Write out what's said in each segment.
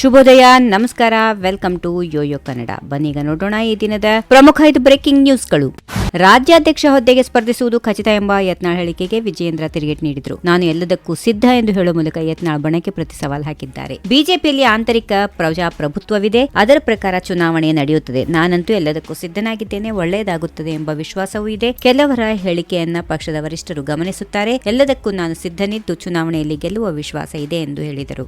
ಶುಭೋದಯ, ನಮಸ್ಕಾರ welcome to Yoyo Kannada ಬನ್ನೀಗ ನೋಡೋಣ ಈ ದಿನದ ಪ್ರಮುಖ ಐದು ಬ್ರೇಕಿಂಗ್ ನ್ಯೂಸ್ಗಳು ರಾಜ್ಯಾಧ್ಯಕ್ಷ ಹುದ್ದೆಗೆ ಸ್ಪರ್ಧಿಸುವುದು ಖಚಿತ ಎಂಬ ಯತ್ನಾಳ್ ಹೇಳಿಕೆಗೆ ವಿಜಯೇಂದ್ರ ತಿರುಗೇಟ್ ನೀಡಿದ್ರು. ನಾನು ಎಲ್ಲದಕ್ಕೂ ಸಿದ್ಧ ಎಂದು ಹೇಳುವ ಮೂಲಕ ಯತ್ನಾಳ್ ಬಣಕ್ಕೆ ಪ್ರತಿ ಸವಾಲ್ ಹಾಕಿದ್ದಾರೆ. ಬಿಜೆಪಿಯಲ್ಲಿ ಆಂತರಿಕ ಪ್ರಜಾಪ್ರಭುತ್ವವಿದೆ, ಅದರ ಪ್ರಕಾರ ಚುನಾವಣೆ ನಡೆಯುತ್ತದೆ. ನಾನಂತೂ ಎಲ್ಲದಕ್ಕೂ ಸಿದ್ಧನಾಗಿದ್ದೇನೆ, ಒಳ್ಳೆಯದಾಗುತ್ತದೆ ಎಂಬ ವಿಶ್ವಾಸವೂ ಇದೆ. ಕೆಲವರ ಹೇಳಿಕೆಯನ್ನ ಪಕ್ಷದ ವರಿಷ್ಠರು ಗಮನಿಸುತ್ತಾರೆ. ಎಲ್ಲದಕ್ಕೂ ನಾನು ಸಿದ್ಧನಿದ್ದು ಚುನಾವಣೆಯಲ್ಲಿ ಗೆಲ್ಲುವ ವಿಶ್ವಾಸ ಇದೆ ಎಂದು ಹೇಳಿದರು.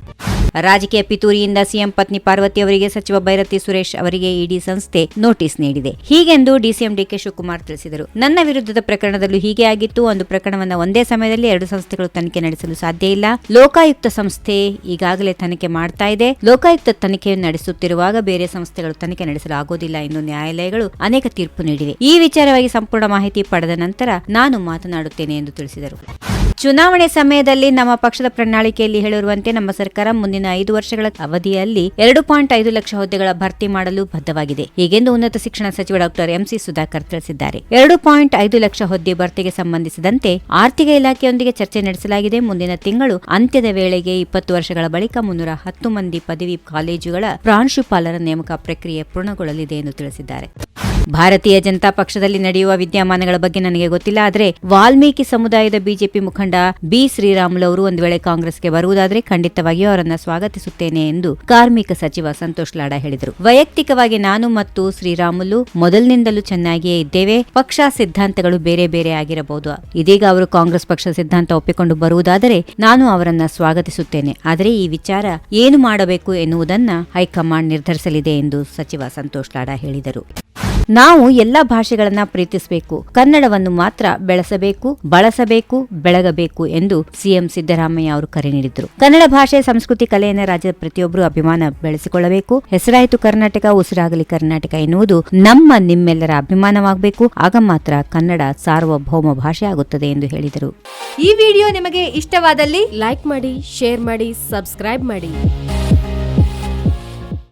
ರಾಜಕೀಯ ಪಿತೂರಿಯಿಂದ ಸಿಎಂ ಪತ್ನಿ ಪಾರ್ವತಿ ಅವರಿಗೆ ಸಚಿವ ಭೈರತಿ ಸುರೇಶ್ ಅವರಿಗೆ ಇಡಿ ಸಂಸ್ಥೆ ನೋಟಿಸ್ ನೀಡಿದೆ. ಹೀಗೆಂದು ಡಿಸಿಎಂ ಡಿಕೆ ಶಿವಕುಮಾರ್ ತಿಳಿಸಿದರು. ನನ್ನ ವಿರುದ್ಧದ ಪ್ರಕರಣದಲ್ಲೂ ಹೀಗೆ ಆಗಿತ್ತು. ಒಂದು ಪ್ರಕರಣವನ್ನು ಒಂದೇ ಸಮಯದಲ್ಲಿ ಎರಡು ಸಂಸ್ಥೆಗಳು ತನಿಖೆ ನಡೆಸಲು ಸಾಧ್ಯ ಇಲ್ಲ. ಲೋಕಾಯುಕ್ತ ಸಂಸ್ಥೆ ಈಗಾಗಲೇ ತನಿಖೆ ಮಾಡ್ತಾ ಇದೆ. ಲೋಕಾಯುಕ್ತ ತನಿಖೆಯನ್ನು ನಡೆಸುತ್ತಿರುವಾಗ ಬೇರೆ ಸಂಸ್ಥೆಗಳು ತನಿಖೆ ನಡೆಸಲು ಆಗೋದಿಲ್ಲ ಎಂದು ನ್ಯಾಯಾಲಯಗಳು ಅನೇಕ ತೀರ್ಪು ನೀಡಿವೆ. ಈ ವಿಚಾರವಾಗಿ ಸಂಪೂರ್ಣ ಮಾಹಿತಿ ಪಡೆದ ನಂತರ ನಾನು ಮಾತನಾಡುತ್ತೇನೆ ಎಂದು ತಿಳಿಸಿದರು. ಚುನಾವಣೆ ಸಮಯದಲ್ಲಿ ನಮ್ಮ ಪಕ್ಷದ ಪ್ರಣಾಳಿಕೆಯಲ್ಲಿ ಹೇಳಿರುವಂತೆ ನಮ್ಮ ಸರ್ಕಾರ ಮುಂದಿನ ಐದು ವರ್ಷಗಳ ಅವಧಿಯಲ್ಲಿ ಎರಡು ಪಾಯಿಂಟ್ ಐದು ಲಕ್ಷ ಹುದ್ದೆಗಳ ಭರ್ತಿ ಮಾಡಲು ಬದ್ಧವಾಗಿದೆ. ಹೀಗೆಂದು ಉನ್ನತ ಶಿಕ್ಷಣ ಸಚಿವ ಡಾಕ್ಟರ್ ಎಂಸಿ ಸುಧಾಕರ್ ತಿಳಿಸಿದ್ದಾರೆ. ಎರಡು ಪಾಯಿಂಟ್ ಐದು ಲಕ್ಷ ಹುದ್ದೆ ಭರ್ತಿಗೆ ಸಂಬಂಧಿಸಿದಂತೆ ಆರ್ಥಿಕ ಇಲಾಖೆಯೊಂದಿಗೆ ಚರ್ಚೆ ನಡೆಸಲಾಗಿದೆ. ಮುಂದಿನ ತಿಂಗಳು ಅಂತ್ಯದ ವೇಳೆಗೆ ಇಪ್ಪತ್ತು ವರ್ಷಗಳ ಬಳಿಕ ಮುನ್ನೂರ ಹತ್ತು ಮಂದಿ ಪದವಿ ಕಾಲೇಜುಗಳ ಪ್ರಾಂಶುಪಾಲರ ನೇಮಕ ಪ್ರಕ್ರಿಯೆ ಪೂರ್ಣಗೊಳ್ಳಲಿದೆ ಎಂದು ತಿಳಿಸಿದ್ದಾರೆ. ಭಾರತೀಯ ಜನತಾ ಪಕ್ಷದಲ್ಲಿ ನಡೆಯುವ ವಿದ್ಯಮಾನಗಳ ಬಗ್ಗೆ ನನಗೆ ಗೊತ್ತಿಲ್ಲ, ಆದರೆ ವಾಲ್ಮೀಕಿ ಸಮುದಾಯದ ಬಿಜೆಪಿ ಮುಖಂಡ ಬಿ ಶ್ರೀರಾಮುಲು ಅವರು ಒಂದು ವೇಳೆ ಕಾಂಗ್ರೆಸ್ಗೆ ಬರುವುದಾದರೆ ಖಂಡಿತವಾಗಿಯೂ ಅವರನ್ನು ಸ್ವಾಗತಿಸುತ್ತೇನೆ ಎಂದು ಕಾರ್ಮಿಕ ಸಚಿವ ಸಂತೋಷ್ ಲಾಡಾ ಹೇಳಿದರು. ವೈಯಕ್ತಿಕವಾಗಿ ನಾನು ಮತ್ತು ಶ್ರೀರಾಮುಲು ಮೊದಲಿನಿಂದಲೂ ಚೆನ್ನಾಗಿಯೇ ಇದ್ದೇವೆ. ಪಕ್ಷ ಸಿದ್ಧಾಂತಗಳು ಬೇರೆ ಬೇರೆ ಆಗಿರಬಹುದು. ಇದೀಗ ಅವರು ಕಾಂಗ್ರೆಸ್ ಪಕ್ಷ ಸಿದ್ಧಾಂತ ಒಪ್ಪಿಕೊಂಡು ಬರುವುದಾದರೆ ನಾನು ಅವರನ್ನ ಸ್ವಾಗತಿಸುತ್ತೇನೆ. ಆದರೆ ಈ ವಿಚಾರ ಏನು ಮಾಡಬೇಕು ಎನ್ನುವುದನ್ನು ಹೈಕಮಾಂಡ್ ನಿರ್ಧರಿಸಲಿದೆ ಎಂದು ಸಚಿವ ಸಂತೋಷ್ ಲಾಡಾ ಹೇಳಿದರು. ನಾವು ಎಲ್ಲ ಭಾಷೆಗಳನ್ನ ಪ್ರೀತಿಸಬೇಕು. ಕನ್ನಡವನ್ನು ಮಾತ್ರ ಬೆಳೆಸಬೇಕು, ಬಳಸಬೇಕು, ಬೆಳಗಬೇಕು ಎಂದು ಸಿಎಂ ಸಿದ್ದರಾಮಯ್ಯ ಅವರು ಕರೆ ನೀಡಿದರು. ಕನ್ನಡ ಭಾಷೆ, ಸಂಸ್ಕೃತಿ, ಕಲೆಯನ್ನ ರಾಜ್ಯದ ಪ್ರತಿಯೊಬ್ಬರು ಅಭಿಮಾನ ಬೆಳೆಸಿಕೊಳ್ಳಬೇಕು. ಹೆಸರಾಯಿತು ಕರ್ನಾಟಕ, ಉಸಿರಾಗಲಿ ಕರ್ನಾಟಕ ಎನ್ನುವುದು ನಮ್ಮ ನಿಮ್ಮೆಲ್ಲರ ಅಭಿಮಾನವಾಗಬೇಕು. ಆಗ ಮಾತ್ರ ಕನ್ನಡ ಸಾರ್ವಭೌಮ ಭಾಷೆ ಆಗುತ್ತದೆ ಎಂದು ಹೇಳಿದರು. ಈ ವಿಡಿಯೋ ನಿಮಗೆ ಇಷ್ಟವಾದಲ್ಲಿ ಲೈಕ್ ಮಾಡಿ, ಶೇರ್ ಮಾಡಿ, ಸಬ್ಸ್ಕ್ರೈಬ್ ಮಾಡಿ.